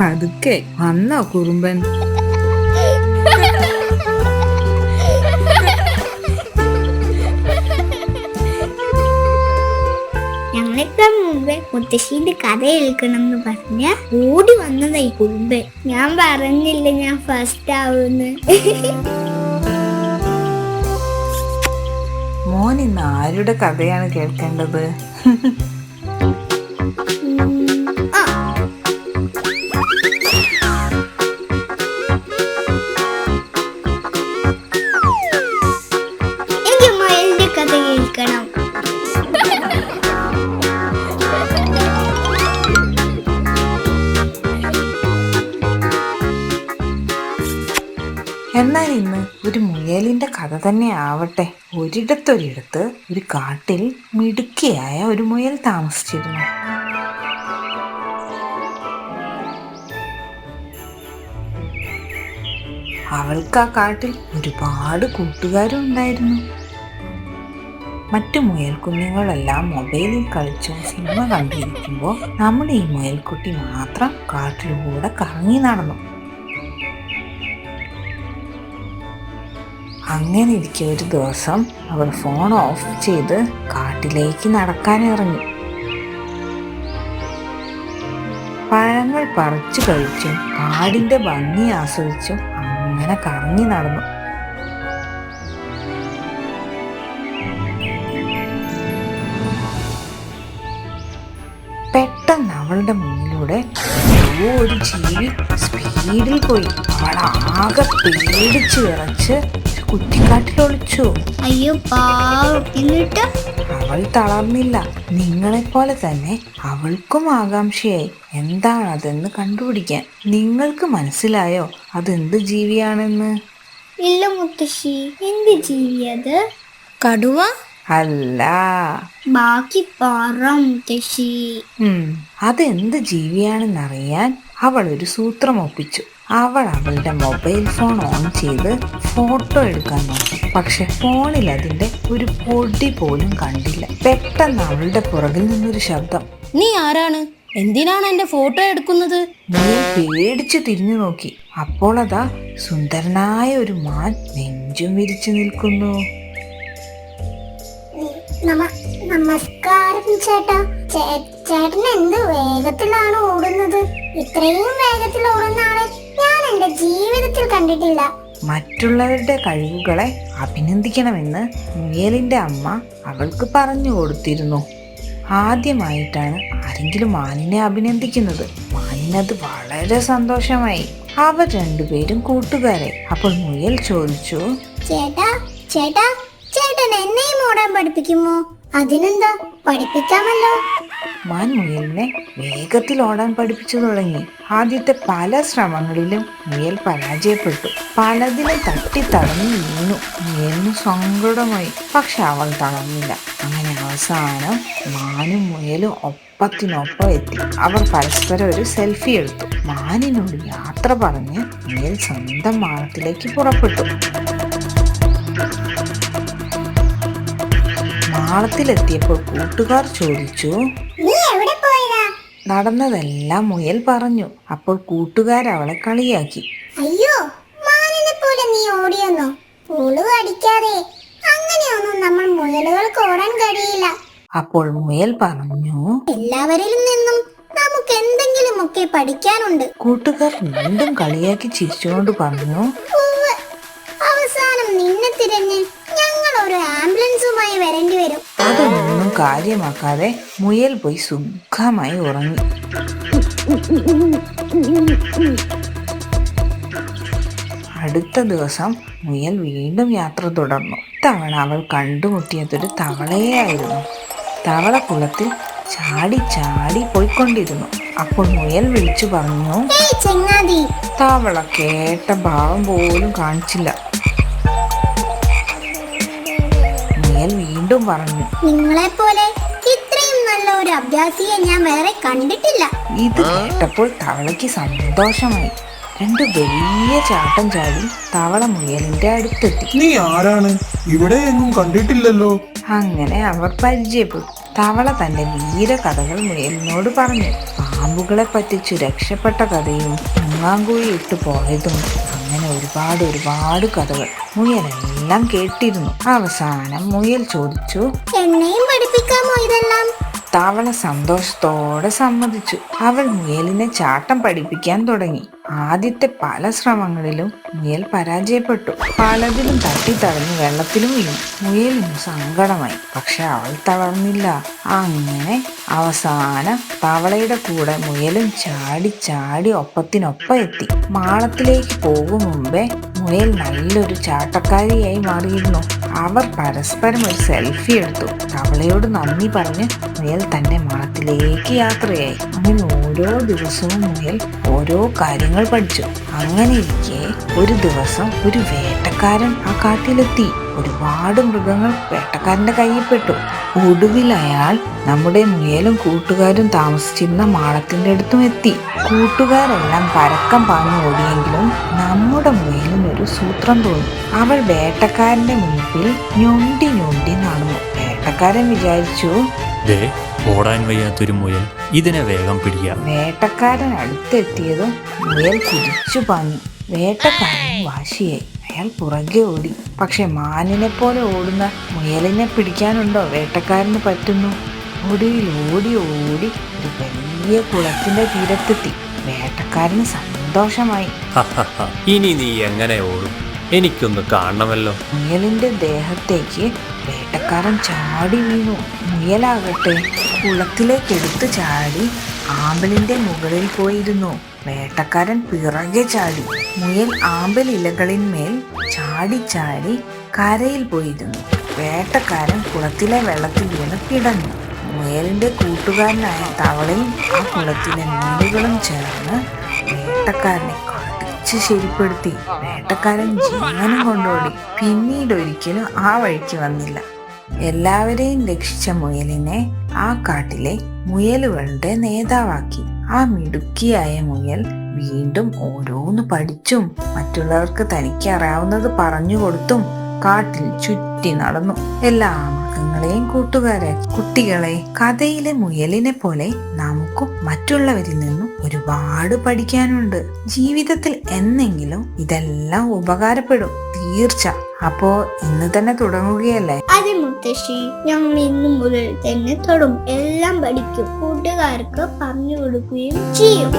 പതുക്കെ വന്നോ കുറുമ്പൻ. ഞങ്ങളിപ്പം മുമ്പേ മുത്തശ്ശീന്റെ കഥ കേൾക്കണം എന്ന് പറഞ്ഞ ഓടി വന്നതായി കുടുംബ ഞാൻ പറഞ്ഞില്ല ഞാൻ ഫസ്റ്റ് ആവുന്ന്. മോൻ ഇന്ന് ആരുടെ കഥയാണ് കേൾക്കേണ്ടത്? എന്നാൽ ഇന്ന് ഒരു മുയലിന്റെ കഥ തന്നെ ആവട്ടെ. ഒരിടത്തൊരിടത്ത് ഒരു കാട്ടിൽ മിടുക്കിയായ ഒരു മുയൽ താമസിച്ചിരുന്നു. അവൾക്ക് ആ കാട്ടിൽ ഒരുപാട് കൂട്ടുകാരും ഉണ്ടായിരുന്നു. മറ്റു മുയൽ കുഞ്ഞുങ്ങളെല്ലാം മൊബൈലിൽ കളിച്ചും സിനിമ കണ്ടിരിക്കുമ്പോൾ നമ്മുടെ ഈ മുയൽക്കുട്ടി മാത്രം കാട്ടിലൂടെ കറങ്ങി നടന്നു. അങ്ങനെ ഇരിക്കെ ഒരു ദിവസം അവൾ ഫോൺ ഓഫ് ചെയ്ത് കാട്ടിലേക്ക് നടക്കാൻ ഇറങ്ങി. പഴങ്ങൾ പറിച്ചു കഴിച്ചും കാടിന്റെ ഭംഗി ആസ്വദിച്ചും അങ്ങനെ കറങ്ങി നടന്നു. പെട്ടെന്ന് അവളുടെ മുന്നിലൂടെ ഒരു ജീവി സ്പീഡിൽ പോയി. അവൾ ആകെ പേടിച്ച് വിറച്ച് കുറ്റിക്കാട്ടിൽ ഒളിച്ചു അയ്യോ പാവം. എന്നിട്ട്? അവൾ തളർന്നില്ല. നിങ്ങളെപ്പോലെ തന്നെ അവൾക്കും ആകാംക്ഷയായി. എന്താണതെന്ന് കണ്ടുപിടിക്കാൻ. നിങ്ങൾക്ക് മനസ്സിലായോ? അതെന്ത് ജീവിയാണെന്ന്? ഇല്ല മുത്തശ്ശി. എന്ത് ജീവി അത് കടുവ? അല്ല. ബാക്കി പറ മുത്തശ്ശി. ഉം, അതെന്ത് ജീവിയാണെന്നറിയാൻ അവൾ ഒരു സൂത്രം ഒപ്പിച്ചു. അവൾ അവളുടെ മൊബൈൽ ഫോൺ ഓൺ ചെയ്ത് ഫോട്ടോ എടുക്കാൻ നോക്കി. പക്ഷെ ഫോണിൽ അതിന്റെ ഒരു പൊടി പോലും കണ്ടില്ല. പെട്ടെന്ന് അവളുടെ പുറകിൽ നിന്നൊരു ശബ്ദം. നീ ആരാണ്? എന്തിനാണ് എന്റെ ഫോട്ടോ എടുക്കുന്നത്? നീ പേടിച്ച് തിരിഞ്ഞു നോക്കി. അപ്പോൾ അതാ സുന്ദരനായ ഒരു മാൻ നെഞ്ചും വിരിച്ചു നിൽക്കുന്നു. നമസ്കാരം ചേട്ടാ. ചേട്ടൻ എന്ത് വേഗത്തിലാണ് ഓടുന്നത്. ഇത്രയും വേഗത്തിൽ ഓടുന്ന ആളെ എന്റെ ജീവിതത്തിൽ കണ്ടിട്ടില്ല. മറ്റുള്ളവരുടെ കഴിവുകളെ അഭിനന്ദിക്കണമെന്ന് മുയലിന്റെ അമ്മ അവൾക്ക് പറഞ്ഞു കൊടുത്തിരുന്നു. ആദ്യമായിട്ടാണ് ആരെങ്കിലും മാനിനെ അഭിനന്ദിക്കുന്നത്. മാനിനത് വളരെ സന്തോഷമായി. അവർ രണ്ടുപേരും കൂട്ടുകാരെ. അപ്പോൾ മുയൽ ചോദിച്ചു ചേട്ടാ ചേട്ടാ ചേട്ടൻ എന്നെയും ഓടാൻ പഠിപ്പിക്കുമോ? അതിനെന്താ പഠിപ്പിക്കാമല്ലോ മാൻ മുയലിനെ വേഗത്തിൽ ഓടാൻ പഠിപ്പിച്ചു തുടങ്ങി. ആദ്യത്തെ പല ശ്രമങ്ങളിലും മുയൽ പരാജയപ്പെട്ടു. പലതിലും തട്ടി തടഞ്ഞു വീണു. മുയലിന് സങ്കടമായി. പക്ഷെ അവൾ തളർന്നില്ല. അങ്ങനെ അവസാനം മാനും മുയലും ഒപ്പത്തിനൊപ്പം എത്തി. അവർ പരസ്പരം ഒരു സെൽഫി എടുത്തു. മാനിനോട് യാത്ര പറഞ്ഞ് മുയൽ സ്വന്തം മാനത്തിലേക്ക് പുറപ്പെട്ടു. മാളത്തിലെത്തിയപ്പോൾ കൂട്ടുകാർ ചോദിച്ചു നടന്നതെല്ലാം മുയൽ പറഞ്ഞു. അപ്പോൾ കൂട്ടുകാർ അവളെ കളിയാക്കി. അയ്യോ മാനിനെ പോലെ നീ ഓടിയെന്നോ? പുളു അടിക്കാതെ. അങ്ങനെയൊന്നും നമ്മൾ മുയലുകൾക്ക് ഓടാൻ കഴിയില്ല. അപ്പോൾ മുയൽ പറഞ്ഞു എല്ലാവരിലും നിന്നും നമുക്ക് എന്തെങ്കിലും ഒക്കെ പഠിക്കാനുണ്ട്. കൂട്ടുകാർ വീണ്ടും കളിയാക്കി ചിരിച്ചുകൊണ്ട് പറഞ്ഞു അവസാനം നിന്നെ തിരഞ്ഞ് ഞങ്ങൾ ഒരു ആംബുലൻസുമായി വരേണ്ടി വരും. കാര്യമാക്കാതെ മുയൽ പോയി സുഖമായി ഉറങ്ങി. അടുത്ത ദിവസം മുയൽ വീണ്ടും യാത്ര തുടർന്നു. തവണ അവൾ കണ്ടുമുട്ടിയതൊരു തവളയായിരുന്നു. തവള കുളത്തിൽ ചാടി ചാടി പോയിക്കൊണ്ടിരുന്നു. അപ്പോൾ മുയൽ വിളിച്ചു പറഞ്ഞു തവള കേട്ട ഭാവം പോലും കാണിച്ചില്ല. വീണ്ടും പറഞ്ഞു. നിങ്ങളെ പോലെ ഇത്രയും നല്ല ഒരു അഭ്യാസിയെ ഞാൻ വേറെ കണ്ടിട്ടില്ല. ഇത് കേട്ടപ്പോൾ തവളയ്ക്ക് സന്തോഷമായി. രണ്ട് വലിയ ചാട്ടം ചാടി തവള മുയലിന്റെ അടുത്തെത്തി. നീ ആരാണ്? ഇവിടെ എങ്ങും കണ്ടിട്ടില്ലല്ലോ. അങ്ങനെ അവർ പരിചയപ്പെട്ടു. തവള തന്റെ വീര കഥകൾ മുയലിനോട് പറഞ്ഞു. പാമ്പുകളെ പറ്റിച്ചു രക്ഷപ്പെട്ട കഥയും മുങ്ങാങ്കുഴി ഇട്ടു പോയതും അങ്ങനെ ഒരുപാട് ഒരുപാട് കഥകൾ. മുയലെല്ലാം കേട്ടിരുന്നു. അവസാനം മുയൽ ചോദിച്ചു എന്നെയും പഠിപ്പിക്കാമോ ഇതെല്ലാം? തവള സന്തോഷത്തോടെ സമ്മതിച്ചു. അവൾ മുയലിനെ ചാട്ടം പഠിപ്പിക്കാൻ തുടങ്ങി. ആദ്യത്തെ പല ശ്രമങ്ങളിലും മുയൽ പരാജയപ്പെട്ടു. പലതിലും തട്ടി തടഞ്ഞു വെള്ളത്തിലും വീണു. മുയലിന് സങ്കടമായി. പക്ഷെ അവൾ തളർന്നില്ല. അങ്ങനെ അവസാനം തവളയുടെ കൂടെ മുയലും ചാടി ചാടി ഒപ്പത്തിനൊപ്പം എത്തി. മാളത്തിലേക്ക് പോകും മുമ്പേ മുയൽ നല്ലൊരു ചാട്ടക്കാരിയായി മാറിയിരുന്നു. അവർ പരസ്പരം ഒരു സെൽഫി എടുത്തു. തവളയോട് നന്ദി പറഞ്ഞ് മുയൽ തന്റെ മാളത്തിലേക്ക് യാത്രയായി. അങ്ങനെ ഓരോ ദിവസവും മുയൽ ഓരോ കാര്യങ്ങൾ പഠിച്ചു. അങ്ങനെ ഇരിക്കെ ഒരു ദിവസം ഒരു വേട്ടക്കാരൻ ആ കാട്ടിലെത്തി. ഒരുപാട് മൃഗങ്ങൾ വേട്ടക്കാരന്റെ കയ്യിൽ പെട്ടു ഒടുവിൽ അയാൾ നമ്മുടെ മുയലും കൂട്ടുകാരും താമസിച്ചിരുന്ന മാളത്തിന്റെ അടുത്തും എത്തി. കൂട്ടുകാരെല്ലാം പരക്കം പാഞ്ഞു ഓടിയെങ്കിലും നമ്മുടെ മുയലിന് ഒരു സൂത്രം തോന്നി. അവൾ വേട്ടക്കാരന്റെ മുൻപിൽ ഞൊണ്ടി ഞൊണ്ടി നടന്നു. വേട്ടക്കാരൻ വിചാരിച്ചു ഓടാൻ വയ്യാത്തൊരു മുയൽ ഇതിനെ വേഗം പിടിക്കാം വേട്ടക്കാരൻ അടുത്തെത്തിയതും മുയൽ കുതിച്ചു പാഞ്ഞു. വേട്ടക്കാരൻ വാശിയായി. അയാൾ പുറകെ ഓടി. പക്ഷെ മാനിനെ പോലെ ഓടുന്ന മുയലിനെ പിടിക്കാനുണ്ടോ? വേട്ടക്കാരന് പറ്റുന്നു. ഒടുവിൽ ഓടി ഓടി ഒരു വലിയ കുളത്തിന്റെ തീരത്തെത്തി. വേട്ടക്കാരന് സന്തോഷമായി. ഇനി നീ എങ്ങനെ ഓടും? എനിക്കൊന്ന് കാണണമല്ലോ. മുയലിന്റെ ദേഹത്തേക്ക് വേട്ടക്കാരൻ ചാടി വീണു. മുയലാകട്ടെ കുളത്തിലേക്ക് എടുത്തു ചാടി ആമ്പലിന്റെ മുകളിൽ പോയിരുന്നു. വേട്ടക്കാരൻ പിറകെ ചാടി. മുയൽ ആമ്പൽ ഇലകളിന്മേൽ ചാടി ചാടി കരയിൽ പോയിരുന്നു. വേട്ടക്കാരൻ കുളത്തിലെ വെള്ളത്തിൽ വീണ് കിടന്നു. മുയലിന്റെ കൂട്ടുകാരനായ തവളയും ആ കുളത്തിലെ മീനുകളും ചേർന്ന് വേട്ടക്കാരനെ കടിച്ച് ശരിപ്പെടുത്തി വേട്ടക്കാരൻ ജീവനും കൊണ്ടോടി. പിന്നീട് ഒരിക്കലും ആ വഴിക്ക് വന്നില്ല. എല്ലാവരെയും രക്ഷിച്ച മുയലിനെ ആ കാട്ടിലെ മുയലുകളുടെ നേതാവാക്കി. ആ മിടുക്കിയായ മുയൽ വീണ്ടും ഓരോന്ന് പഠിച്ചും മറ്റുള്ളവർക്ക് തനിക്ക് അറിയാവുന്നത് പറഞ്ഞു കൊടുത്തും കാട്ടിൽ ചുറ്റി നടന്നു. എല്ലാ മൃഗങ്ങളെയും കൂട്ടുകാരെ കുട്ടികളെ കഥയിലെ മുയലിനെ പോലെ നമുക്കും മറ്റുള്ളവരിൽ നിന്നും ഒരുപാട് പഠിക്കാനുണ്ട്. ജീവിതത്തിൽ എന്നെങ്കിലും ഇതെല്ലാം ഉപകാരപ്പെടും. തീർച്ച. അപ്പോ ഇന്ന് തന്നെ തുടങ്ങുകയല്ലേ? മുത്തശ്ശി ഞങ്ങൾ ഇന്നു മുതൽ തന്നെ തുടങ്ങും എല്ലാം പഠിക്കും. കൂട്ടുകാർക്ക് പറഞ്ഞു കൊടുക്കുകയും ചെയ്യും.